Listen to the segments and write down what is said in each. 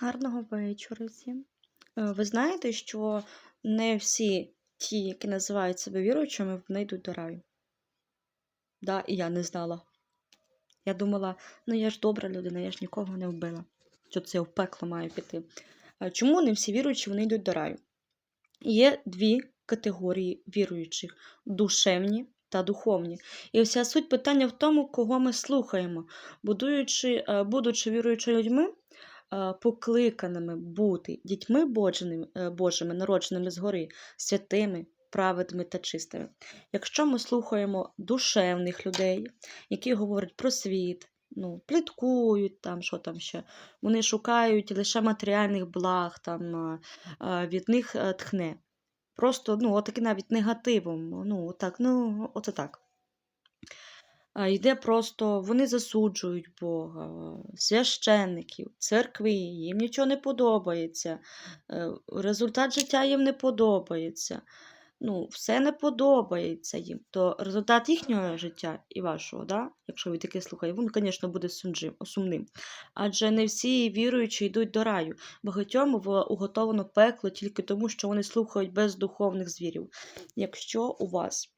Гарного вечора всім. Е, Ви знаєте, що не всі ті, які називають себе віруючими, вони йдуть до раю. Да, і я не знала. Я думала, ну я ж добра людина, я ж нікого не вбила. Що це в пекло маю піти. Чому не всі віруючі вони йдуть до раю? Є дві категорії віруючих: душевні та духовні. І вся суть питання в тому, кого ми слухаємо. Будуючи, е, будучи віруючими людьми, покликаними бути дітьми Божими, е, Божими, народженими згори, святими, праведними та чистими. Якщо ми слухаємо душевних людей, які говорять про світ, ну, пліткують, там, що там ще, вони шукають лише матеріальних благ, там, е, е, від них е, тхне. Просто, ну, отакі навіть негативом. Ну, отак, ну, оце так. Йде просто, вони засуджують Бога, священників, церкви, їм нічого не подобається. е, Результат життя їм не подобається. Ну, все не подобається їм. То результат їхнього життя і вашого, да? якщо ви таке слухаєте, він, звісно, буде сумним. Адже не всі віруючі йдуть до раю. Багатьом уготовано пекло тільки тому, що вони слухають бездуховних звірів. Якщо у вас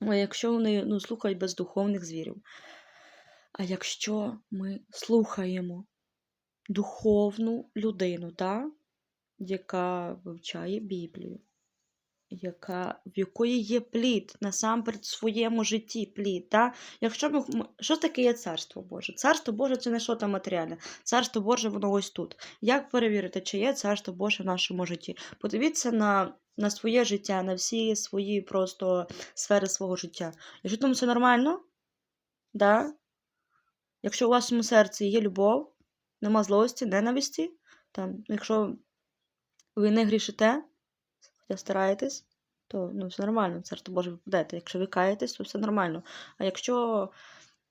якщо вони ну, слухають бездуховних звірів. А якщо ми слухаємо духовну людину, та, яка вивчає Біблію, яка, в якої є плід насамперед в своєму житті плід. Та? Якщо ми, що таке є царство Боже? Царство Боже це не що там матеріальне. Царство Боже, воно ось тут. Як перевірити, чи є царство Боже в нашому житті? Подивіться на, на своє життя, на всі свої просто сфери свого життя. Якщо там все нормально, да? якщо у вашому серці є любов, нема злості, ненависті, там, якщо ви не грішите, хоча стараєтесь, то ну, все нормально, царство Боже ви підете. Якщо ви каєтесь, то все нормально. А якщо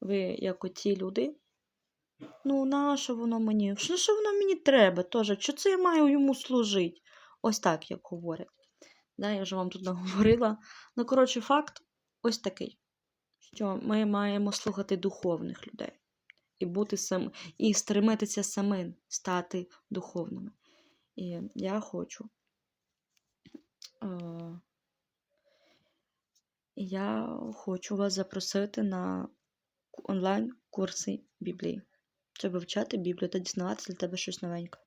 ви як оті люди, ну на що воно мені? Що, що воно мені треба? Теж? Що це я маю йому служити? Ось так, як говорять. Да, я вже вам тут наговорила. Ну, коротше, факт ось такий, що ми маємо слухати духовних людей і бути сам, і стремитися самим стати духовними. І я хочу. Я хочу вас запросити на онлайн-курси Біблії, щоб вивчати Біблію та дізнаватися для тебе щось новеньке.